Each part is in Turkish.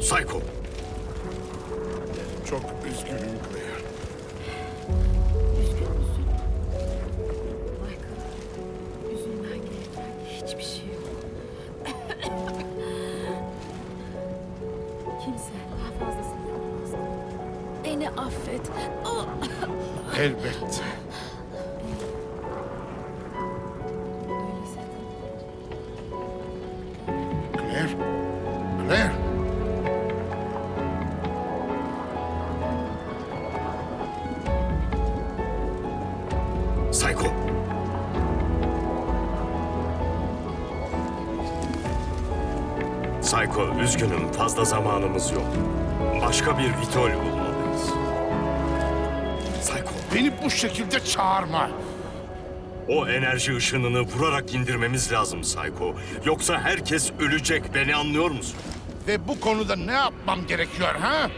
Psycho. Çok üzgünüm Claire. Üzgün müsün? Michael, üzülmen gereken hiçbir şey yok. Kimse daha fazlasını yapamazdı. Beni affet. Oh! Elbette. Psycho. Psycho, üzgünüm. Fazla zamanımız yok. Başka bir Vitol bulmalıyız. Psycho, Beni bu şekilde çağırma. o enerji ışınını vurarak indirmemiz lazım Psycho. Yoksa herkes ölecek. Beni anlıyor musun? Ve bu konuda ne yapmam gerekiyor ha?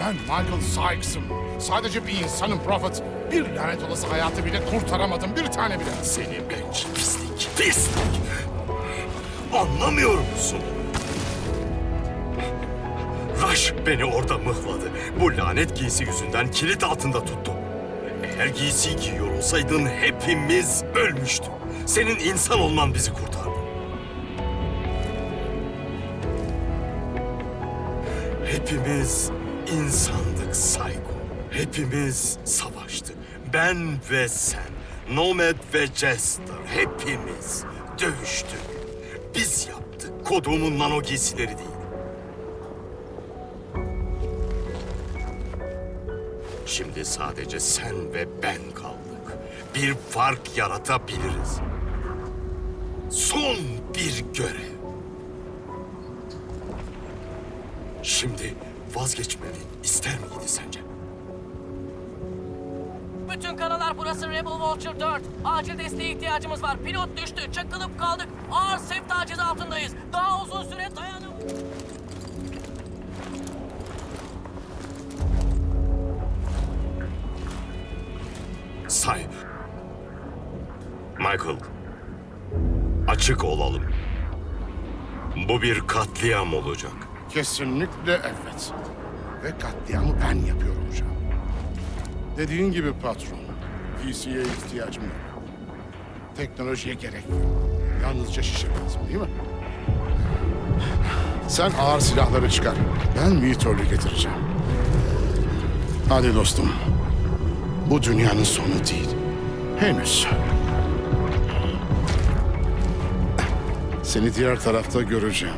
Ben Michael Sykes'ım. Sadece bir insanım Prophet. Bir lanet olası hayatı bile kurtaramadım. Bir tane bile. Seni genç pislik, pislik. Anlamıyor musun? Rush beni orada mıhladı. Bu lanet giysi yüzünden kilit altında tuttu. Eğer giysiyi giyiyor olsaydın hepimiz ölmüştük. Senin insan olman bizi kurtardı. Hepimiz insandık Sayko. Hepimiz savaştık. Ben ve sen. Nomad ve Jester. Hepimiz dövüştük. Biz yaptık. Kodumun nano giysileri değil. Şimdi sadece sen ve ben kaldık. Bir fark yaratabiliriz. Son bir görev. Şimdi vazgeçmemi ister miydi sence? Bütün karalar burası Rebel Vulture 4. Acil desteğe ihtiyacımız var. Pilot düştü. Çakılıp kaldık. Ağır sef taciz altındayız. Daha uzun süre dayanamayız. Say. Michael. Açık olalım. Bu bir katliam olacak. Kesinlikle evet. Ve katliamı ben yapıyor olacağım. Dediğin gibi patron. PC'ye ihtiyacım yok. Teknolojiye gerek yok. Yalnızca şişe lazım değil mi? Sen ağır silahları çıkar. Ben Meteor'u getireceğim. Hadi dostum. Bu dünyanın sonu değil. Henüz. Seni diğer tarafta göreceğim.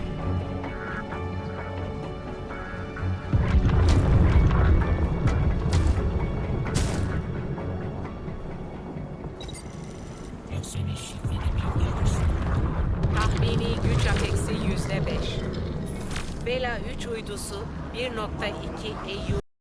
Tahmini güç ateksi yüzde beş. Vela 3 uydusu 1.2 EU